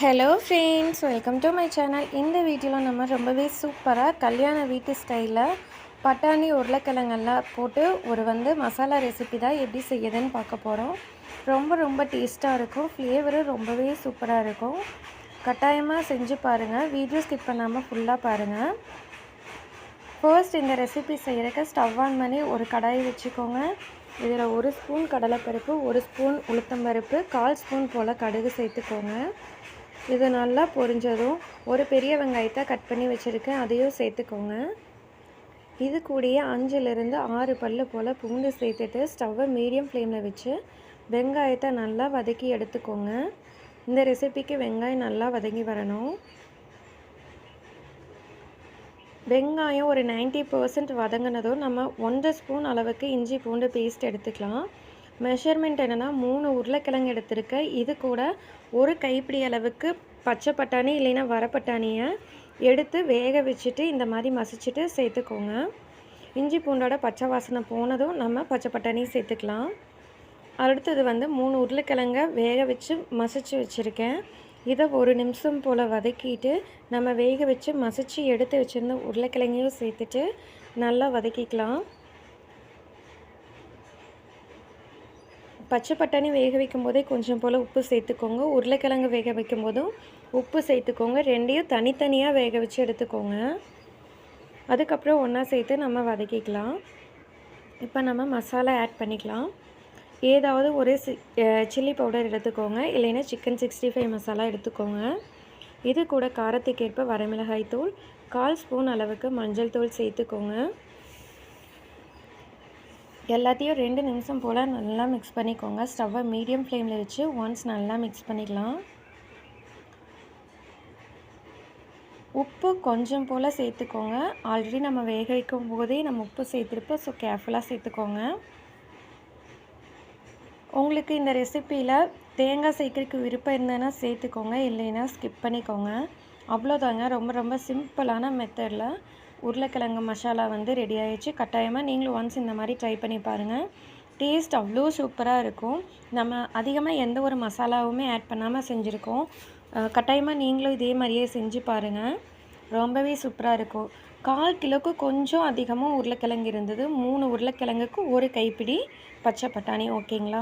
Hello friends welcome to my channel இந்த வீடியோவில் நம்ம ரொம்பவே சூப்பராக கல்யாண வீட்டு ஸ்டைலில் பட்டாணி உருளைக்கிழங்கெல்லாம் போட்டு ஒரு வந்து மசாலா ரெசிபி தான் எப்படி செய்யுதுன்னு பார்க்க போகிறோம் ரொம்ப ரொம்ப டேஸ்ட்டாக இருக்கும். ஃப்ளேவரும் ரொம்பவே சூப்பராக இருக்கும். கட்டாயமாக செஞ்சு பாருங்கள் வீடியோ ஸ்கிப் பண்ணாமல் ஃபுல்லாக பாருங்கள் ஃபர்ஸ்ட் இந்த ரெசிபி செய்கிறக்க ஸ்டவ் ஆன் பண்ணி ஒரு கடாய் வச்சுக்கோங்க. இதில் ஒரு ஸ்பூன் கடலைப்பருப்பு ஒரு ஸ்பூன் உளுத்தம்பருப்பு கால் ஸ்பூன் போல் கடுகு சேர்த்துக்கோங்க. இது நல்லா பொரிஞ்சதும் ஒரு பெரிய வெங்காயத்தை கட் பண்ணி வச்சுருக்கேன். அதையும் சேர்த்துக்கோங்க. இது கூடயே அஞ்சுலேருந்து ஆறு பல்லு போல் பூண்டு சேர்த்துட்டு ஸ்டவ்வை மீடியம் ஃப்ளேமில் வச்சு வெங்காயத்தை நல்லா வதக்கி எடுத்துக்கோங்க. இந்த ரெசிபிக்கு வெங்காயம் நல்லா வதங்கி வரணும். வெங்காயம் ஒரு நைன்ட்டி பர்சன்ட் வதங்கினதும் நம்ம ஒன்றரை ஸ்பூன் அளவுக்கு இஞ்சி பூண்டு பேஸ்ட் எடுத்துக்கலாம். மெஷர்மெண்ட் என்னென்னா மூணு உருளைக்கிழங்கு எடுத்திருக்கேன் இது கூட ஒரு கைப்பிடி அளவுக்கு பச்சை பட்டாணி இல்லைன்னா வரப்பட்டாணியை எடுத்து வேக வச்சுட்டு இந்த மாதிரி மசிச்சுட்டு சேர்த்துக்கோங்க. இஞ்சி பூண்டோட பச்சை வாசனை போனதும் நம்ம பச்சை பட்டாணி சேர்த்துக்கலாம். அடுத்தது வந்து மூணு உருளைக்கிழங்க வேக வச்சு மசிச்சு வச்சுருக்கேன். இதை ஒரு நிமிஷம் போல் வதக்கிட்டு நம்ம வேக வச்சு மசிச்சு எடுத்து வச்சுருந்த உருளைக்கிழங்கையும் சேர்த்துட்டு நல்லா வதக்கிக்கலாம். பச்சை பட்டாணி வேக வைக்கும் போதே கொஞ்சம் போல் உப்பு சேர்த்துக்கோங்க. உருளைக்கிழங்கு வேக வைக்கும் போதும் உப்பு சேர்த்துக்கோங்க. ரெண்டையும் தனித்தனியாக வேக வச்சு எடுத்துக்கோங்க. அதுக்கப்புறம் ஒன்றா சேர்த்து நம்ம வதக்கிக்கலாம். இப்போ நம்ம மசாலா ஆட் பண்ணிக்கலாம். ஏதாவது ஒரு சி சில்லி பவுடர் எடுத்துக்கோங்க. இல்லைன்னா சிக்கன் சிக்ஸ்டி ஃபைவ் மசாலா எடுத்துக்கோங்க. இது கூட காரத்துக்கேற்ப வரமிளகாய் தூள் கால் ஸ்பூன் அளவுக்கு மஞ்சள் தூள் சேர்த்துக்கோங்க. எல்லாத்தையும் ரெண்டு நிமிஷம் போல் நல்லா மிக்ஸ் பண்ணிக்கோங்க. ஸ்டவ்வை மீடியம் ஃப்ளேமில் வச்சு ஒன்ஸ் நல்லா மிக்ஸ் பண்ணிக்கலாம். உப்பு கொஞ்சம் போல் சேர்த்துக்கோங்க. ஆல்ரெடி நம்ம வேக வைக்கும் போதே நம்ம உப்பு சேர்த்துருப்போம். ஸோ கேர்ஃபுல்லாக சேர்த்துக்கோங்க. உங்களுக்கு இந்த ரெசிப்பியில் தேங்காய் சேர்க்கறதுக்கு விருப்பம் இருந்ததுன்னா சேர்த்துக்கோங்க. இல்லைன்னா ஸ்கிப் பண்ணிக்கோங்க. அவ்வளோதாங்க ரொம்ப ரொம்ப சிம்பிளான மெத்தடில் உருளைக்கிழங்கு மசாலா வந்து ரெடி ஆகிடுச்சு கட்டாயமாக நீங்களும் ஒன்ஸ் இந்த மாதிரி ட்ரை பண்ணி பாருங்கள் டேஸ்ட் அவ்வளோ சூப்பராக இருக்கும். நம்ம அதிகமாக எந்த ஒரு மசாலாவுமே ஆட் பண்ணாமல் செஞ்சுருக்கோம். கட்டாயமாக நீங்களும் இதே மாதிரியே செஞ்சு பாருங்கள் ரொம்பவே சூப்பராக இருக்கும். கால் கிலோக்கு கொஞ்சம் அதிகமாக உருளைக்கிழங்கு இருந்தது. மூணு உருளைக்கிழங்குக்கு ஒரு கைப்பிடி பச்சை பட்டாணி ஓகேங்களா